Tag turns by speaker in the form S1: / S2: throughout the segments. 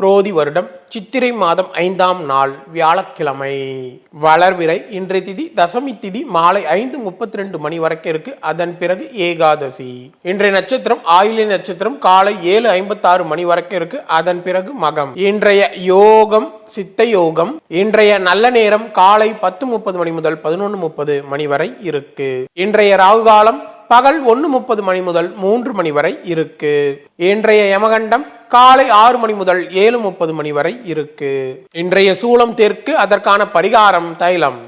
S1: குரோதி வருடம் சித்திரை மாதம் ஐந்தாம் நாள் வியாழக்கிழமை. வளர்விரை இன்றைய திதி தசமி திதி மாலை ஐந்து முப்பத்தி ரெண்டு மணி வரைக்கும் இருக்கு. அதன் பிறகு ஏகாதசி. இன்றைய நட்சத்திரம் ஆயிலை நட்சத்திரம் காலை ஏழு ஐம்பத்தாறு மணி வரைக்கும் இருக்கு. அதன் பிறகு மகம். இன்றைய யோகம் சித்த யோகம் இன்றைய நல்ல நேரம் காலை பத்து முப்பது மணி முதல் பதினொன்று முப்பது மணி வரை இருக்கு. இன்றைய ராகு காலம் பகல் ஒன்று முப்பது மணி முதல் மூன்று மணி வரை இருக்கு. இன்றைய யமகண்டம் காலை ஆறு மணி முதல் ஏழு முப்பது மணி வரை இருக்கு. இன்றைய சூலம் தெற்கு அதற்கான பரிகாரம் தைலம்.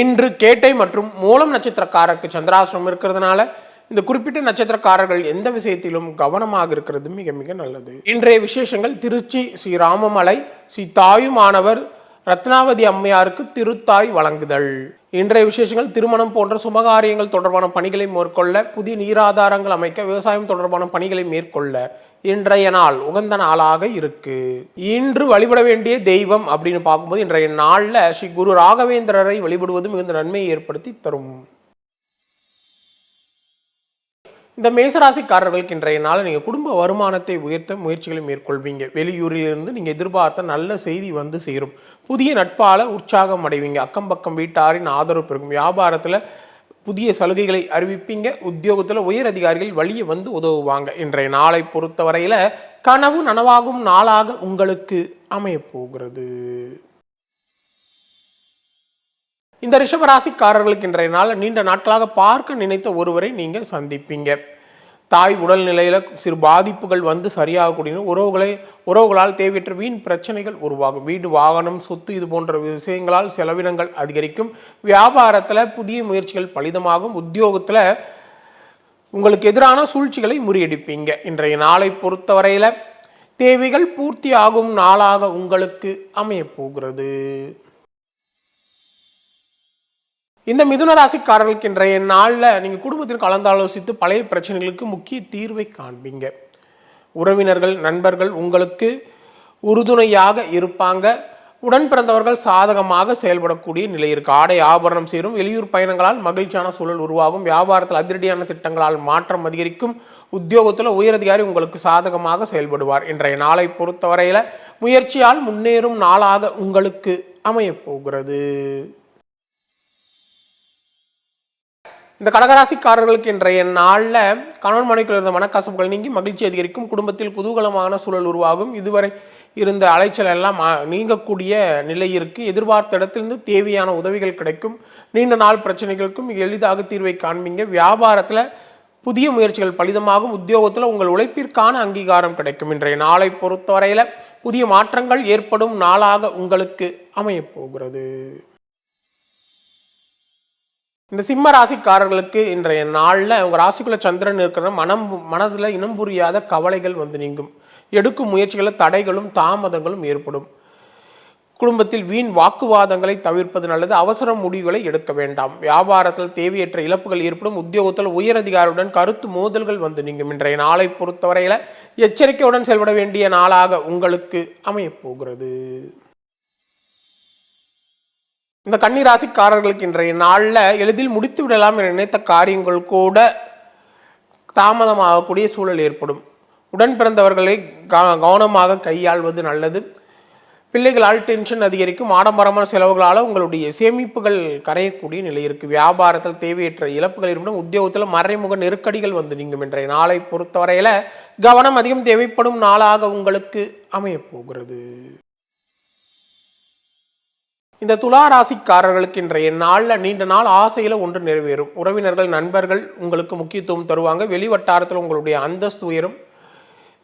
S1: இன்று கேட்டை மற்றும் மூலம் நட்சத்திரக்காரருக்கு சந்திராசிரமம் இருக்கிறதுனால இந்த குறிப்பிட்ட நட்சத்திரக்காரர்கள் எந்த விஷயத்திலும் கவனமாக இருக்கிறது மிக மிக நல்லது. இன்றைய விசேஷங்கள் திருச்சி ஸ்ரீ ராமமலை ஸ்ரீ தாயுமானவர் ரத்னாவதி அம்மையாருக்கு திருத்தாய் வழங்குதல். இன்றைய விசேஷங்கள் திருமணம் போன்ற சுபகாரியங்கள் தொடர்பான பணிகளை மேற்கொள்ள புதிய நீராதாரங்கள் அமைக்க விவசாயம் தொடர்பான பணிகளை மேற்கொள்ள இன்றைய நாள் உகந்த நாளாக இருக்கு. இன்று வழிபட வேண்டிய தெய்வம் அப்படின்னு பார்க்கும்போது இன்றைய நாளில் ஸ்ரீ குரு ராகவேந்திரரை வழிபடுவது மிகுந்த நன்மையை ஏற்படுத்தி தரும். இந்த மேசராசிக்காரர்களுக்கு இன்றைய நாள் நீங்கள் குடும்ப வருமானத்தை உயர்த்த முயற்சிகளை மேற்கொள்வீங்க. வெளியூரிலிருந்து நீங்கள் எதிர்பார்த்த நல்ல செய்தி வந்து சேரும். புதிய நட்பால உற்சாகம் அடைவீங்க. அக்கம் பக்கம் வீட்டாரின் ஆதரவு பெருக்கும் வியாபாரத்தில் புதிய சலுகைகளை அறிவிப்பீங்க. உத்தியோகத்தில் உயர் அதிகாரிகள் வழியே வந்து உதவுவாங்க. இன்றைய நாளை பொறுத்தவரையில் கனவு நனவாகும் நாளாக உங்களுக்கு அமையப் போகிறது இந்த ரிஷபராசிக்காரர்களுக்கு இன்றைய நாள் நீண்ட நாட்களாக பார்க்க நினைத்த ஒருவரை நீங்கள் சந்திப்பீங்க. தாய் உடல்நிலையில் சிறு பாதிப்புகள் வந்து சரியாகக்கூடிய உறவுகளை உறவுகளால் தேவையற்ற வீண் பிரச்சனைகள் உருவாகும். வீடு வாகனம் சொத்து இது போன்ற விஷயங்களால் செலவினங்கள் அதிகரிக்கும். வியாபாரத்தில் புதிய முயற்சிகள் பலிதமாகும். உத்தியோகத்தில் உங்களுக்கு எதிரான சூழ்ச்சிகளை முறியடிப்பீங்க. இன்றைய நாளை பொறுத்தவரையில் தேவைகள் பூர்த்தி ஆகும் நாளாக உங்களுக்கு அமையப் போகிறது இந்த மிதுன ராசிக்காரர்களுக்கு இன்றைய நாளில் நீங்கள் குடும்பத்தில் கலந்தாலோசித்து பழைய பிரச்சனைகளுக்கு முக்கிய தீர்வை காண்பீங்க. உறவினர்கள் நண்பர்கள் உங்களுக்கு உறுதுணையாக இருப்பாங்க. உடன் பிறந்தவர்கள் சாதகமாக செயல்படக்கூடிய நிலை இருக்கு. ஆடை ஆபரணம் சேரும். வெளியூர் பயணங்களால் மகிழ்ச்சியான சூழல் உருவாகும். வியாபாரத்தில் அதிரடியான திட்டங்களால் மாற்றம் அதிகரிக்கும். உத்தியோகத்தில் உயரதிகாரி உங்களுக்கு சாதகமாக செயல்படுவார். இன்றைய நாளை பொறுத்தவரையில் முயற்சியால் முன்னேறும் நாளாக உங்களுக்கு அமையப் இந்த கடகராசிக்காரர்களுக்கு இன்றைய நாளில் கணவன் மனைக்குள் இருந்த மனக்கசப்புகள் நீங்கி மகிழ்ச்சி அதிகரிக்கும். குடும்பத்தில் குதூகலமான சூழல் உருவாகும். இதுவரை இருந்த அலைச்சல் எல்லாம் மா- நீங்கக்கூடிய நிலை இருக்குது எதிர்பார்த்த இடத்திலிருந்து தேவையான உதவிகள் கிடைக்கும். நீண்ட நாள் பிரச்சனைகளுக்கும் எளிதாக தீர்வை காண்பீங்க. வியாபாரத்தில் புதிய முயற்சிகள் பலிதமாகும். உத்தியோகத்தில் உங்கள் உழைப்பிற்கான அங்கீகாரம் கிடைக்கும். இன்றைய நாளை பொறுத்தவரையில் புதிய மாற்றங்கள் ஏற்படும் நாளாக உங்களுக்கு அமையப்போகிறது இந்த சிம்ம ராசிக்காரர்களுக்கு இன்றைய நாளில் உங்கள் ராசிக்குள்ள சந்திரன் இருக்கிற மனம் மனதில் இனம் புரியாத கவலைகள் வந்து நீங்கும். எடுக்கும் முயற்சிகளில் தடைகளும் தாமதங்களும் ஏற்படும். குடும்பத்தில் வீண் வாக்குவாதங்களை தவிர்ப்பது நல்லது. அவசர முடிவுகளை எடுக்க வேண்டாம். வியாபாரத்தில் தேவையற்ற இழப்புகள் ஏற்படும். உத்தியோகத்தில் உயரதிகாரியுடன் கருத்து மோதல்கள் வந்து நீங்கும். இன்றைய நாளை பொறுத்தவரையில் எச்சரிக்கையுடன் செயல்பட வேண்டிய நாளாக உங்களுக்கு அமையப்போகிறது இந்த கன்னிராசிக்காரர்களுக்கு இன்றைய நாளில் எளிதில் முடித்து விடலாம் என நினைத்த காரியங்கள் கூட தாமதமாகக்கூடிய சூழல் ஏற்படும். உடன் பிறந்தவர்களை கவனமாக கையாள்வது நல்லது. பிள்ளைகளால் டென்ஷன் அதிகரிக்கும். ஆடம்பரமான செலவுகளால் உங்களுடைய சேமிப்புகள் கரையக்கூடிய நிலை இருக்குது வியாபாரத்தில் தேவையற்ற இழப்புகள் இருப்பினும் உத்தியோகத்தில் மறைமுக நெருக்கடிகள் வந்து நீங்கும். இன்றைய நாளை பொறுத்தவரையில் கவனம் அதிகம் தேவைப்படும் நாளாக உங்களுக்கு அமையப் போகிறது. இந்த துலா ராசிக்காரர்களுக்கு இன்றைய நாளில் நீண்ட நாள் ஆசையில் ஒன்று நிறைவேறும். உறவினர்கள் நண்பர்கள் உங்களுக்கு முக்கியத்துவம் தருவாங்க. வெளி வட்டாரத்தில் உங்களுடைய அந்தஸ்து உயரும்.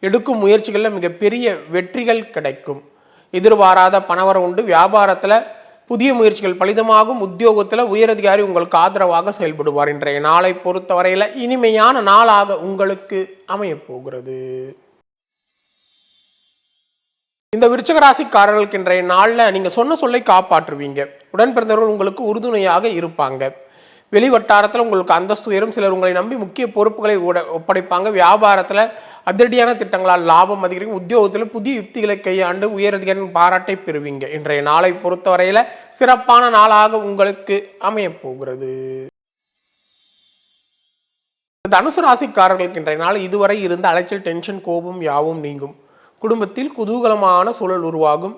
S1: எடுக்கும் முயற்சிகளில் மிகப்பெரிய வெற்றிகள் கிடைக்கும். எதிர்பாராத பணவரம் உண்டு. வியாபாரத்தில் புதிய முயற்சிகள் பலிதமாகும். உத்தியோகத்தில் உயரதிகாரி உங்களுக்கு ஆதரவாக செயல்படுவார். இன்றைய நாளை பொறுத்தவரையில் இனிமையான நாளாக உங்களுக்கு அமையப் போகிறது. இந்த விருச்சக ராசிக்காரர்களுக்கு இன்றைய நாளில் நீங்கள் சொன்ன சொல்லை காப்பாற்றுவீங்க. உடன் பிறந்தவர்கள் உங்களுக்கு உறுதுணையாக இருப்பாங்க. வெளி வட்டாரத்தில் உங்களுக்கு அந்தஸ்து உயரும். சிலர் உங்களை நம்பி முக்கிய பொறுப்புகளை ஒப்படைப்பாங்க. வியாபாரத்தில் அதிரடியான திட்டங்களால் லாபம் அதிகரிக்கும். உத்தியோகத்தில் புதிய யுக்திகளை கையாண்டு உயரதிகாரின் பாராட்டை பெறுவீங்க. இன்றைய நாளை பொறுத்தவரையில் சிறப்பான நாளாக உங்களுக்கு அமையப் போகிறது. தனுசு ராசிக்காரர்களுக்கு இன்றைய நாள் இதுவரை இருந்த அலைச்சல் டென்ஷன் கோபம் யாவும் நீங்கும். குடும்பத்தில் குதூகலமான சூழல் உருவாகும்.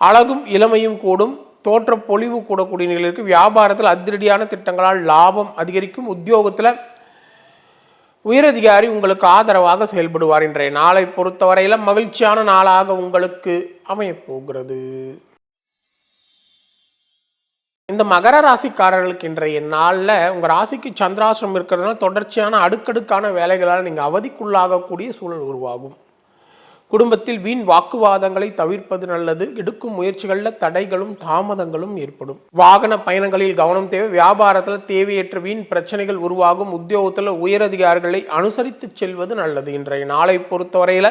S1: அழகும் இளமையும் கூடும். தோற்ற பொலிவு கூடக்கூடிய நிலையிற்கு வியாபாரத்தில் அதிரடியான திட்டங்களால் லாபம் அதிகரிக்கும். உத்தியோகத்தில் உயரதிகாரி உங்களுக்கு ஆதரவாக செயல்படுவார் இன்றைய நாளை பொறுத்தவரையில மகிழ்ச்சியான நாளாக உங்களுக்கு அமையப்போகிறது இந்த மகர ராசிக்காரர்களுக்கு இன்றைய நாளில் உங்கள் ராசிக்கு சந்திராசிரம் இருக்கிறதுனால தொடர்ச்சியான அடுக்கடுக்கான வேலைகளால் நீங்கள் அவதிக்குள்ளாகக்கூடிய சூழல் உருவாகும். குடும்பத்தில் வீண் வாக்குவாதங்களை தவிர்ப்பது நல்லது. எடுக்கும் முயற்சிகளில் தடைகளும் தாமதங்களும் ஏற்படும். வாகன பயணங்களில் கவனம் தேவை. வியாபாரத்தில் தேவையற்ற வீண் பிரச்சனைகள் உருவாகும். உத்தியோகத்தில் உயரதிகாரிகளை அனுசரித்து செல்வது நல்லது. இன்றைய நாளை பொறுத்தவரையில்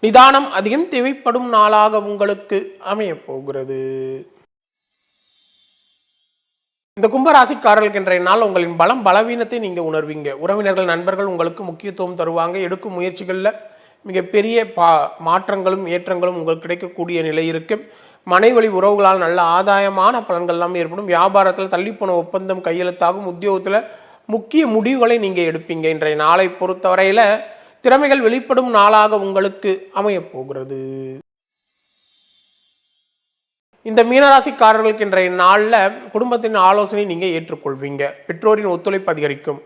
S1: நிதானம் அதிகம் தேவைப்படும் நாளாக உங்களுக்கு அமையப் போகிறது. இந்த கும்பராசிக்காரர்களுக்கு இன்றைய நாள் உங்களின் பலம் பலவீனத்தை நீங்கள் உணர்வீங்க. உறவினர்கள் நண்பர்கள் உங்களுக்கு முக்கியத்துவம் தருவாங்க. எடுக்கும் முயற்சிகளில் மிகப்பெரிய பா மாற்றங்களும் ஏற்றங்களும் உங்களுக்கு கிடைக்கக்கூடிய நிலை இருக்குது மனைவழி உறவுகளால் நல்ல ஆதாயமான பலன்கள் எல்லாம் ஏற்படும். வியாபாரத்தில் தள்ளிப்போன ஒப்பந்தம் கையெழுத்தாகும். உத்தியோகத்தில் முக்கிய முடிவுகளை நீங்கள் எடுப்பீங்க. இன்றைய நாளை பொறுத்தவரையில் திறமைகள் வெளிப்படும் நாளாக உங்களுக்கு அமையப்போகிறது இந்த மீனராசிக்காரர்களுக்கு இன்றைய நாளில் குடும்பத்தின் ஆலோசனை நீங்கள் ஏற்றுக்கொள்வீங்க. பெற்றோரின் ஒத்துழைப்பு அதிகரிக்கும்.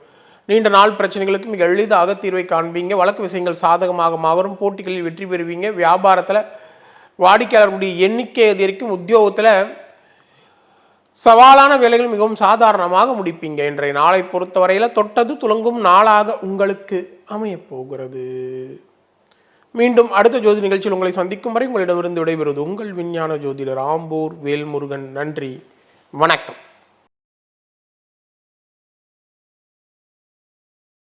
S1: நீண்ட நாள் பிரச்சனைகளுக்கு மிக எளிதாக தீர்வை காண்பீங்க. வழக்கு விஷயங்கள் சாதகமாக மாறும் போட்டிகளில் வெற்றி பெறுவீங்க. வியாபாரத்தில் வாடிக்கையாளர்களுடைய எண்ணிக்கை அதிகரிக்கும். உத்தியோகத்தில் சவாலான வேலைகள் மிகவும் சாதாரணமாக முடிப்பீங்க. இன்றைய நாளை பொறுத்தவரையில் தொட்டது துலங்கும் நாளாக உங்களுக்கு அமையப்போகிறது. மீண்டும் அடுத்த ஜோதி நிகழ்ச்சியில் உங்களை சந்திக்கும் வரை உங்களிடமிருந்து விடைபெறுவது உங்கள் விஞ்ஞான ஜோதிடர் ஆம்பூர் வேல்முருகன். நன்றி. வணக்கம்.